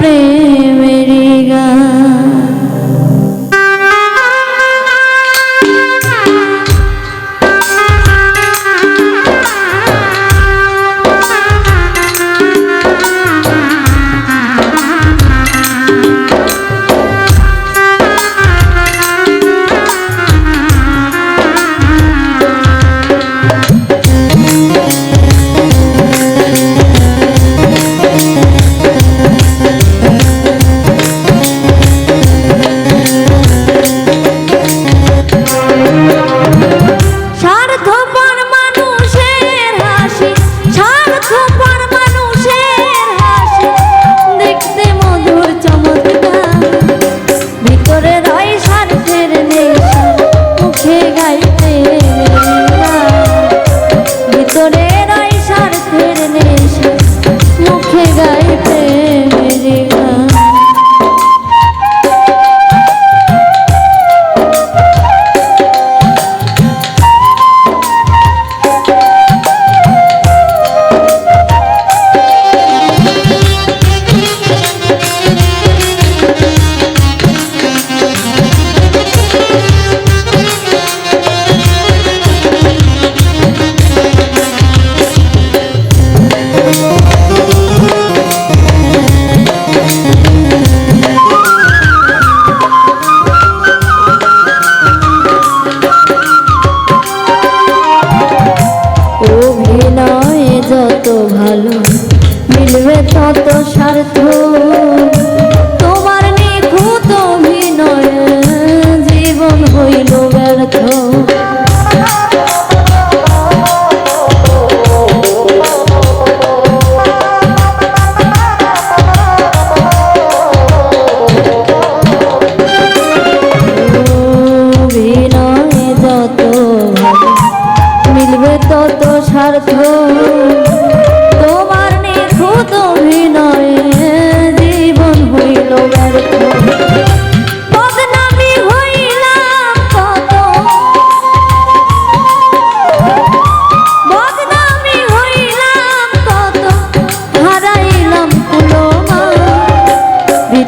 sempre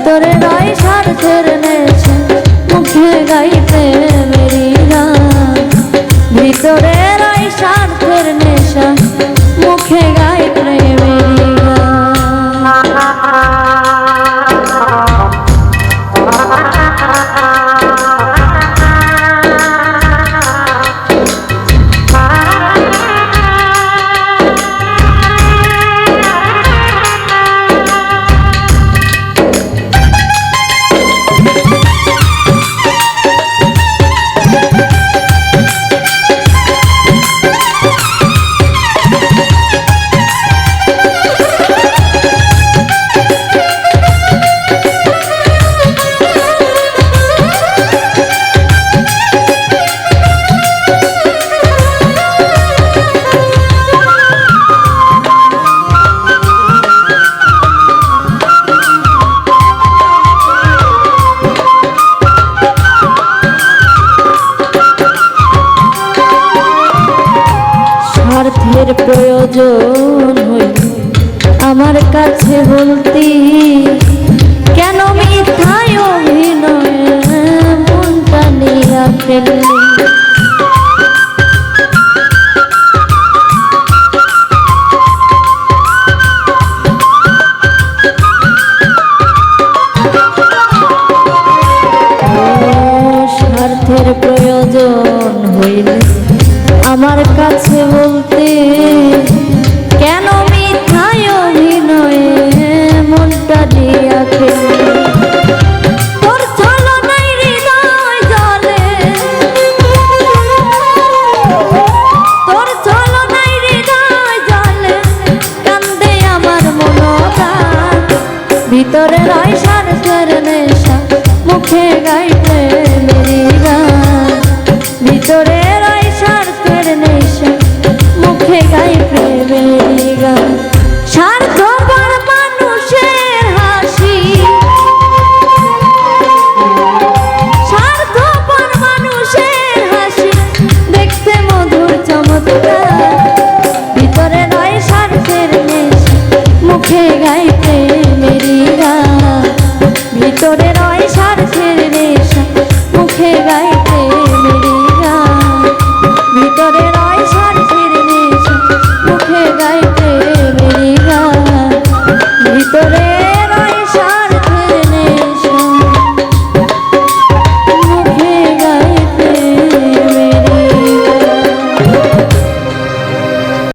ভিতরে নয় স্বার্থের নেছে মুখে গাইতে মেরি গান। ভিতরে প্রয়োজন হইল। আমার কাছে বলতি তোর নয় সার তোর নেশা মুখে গাই Historia.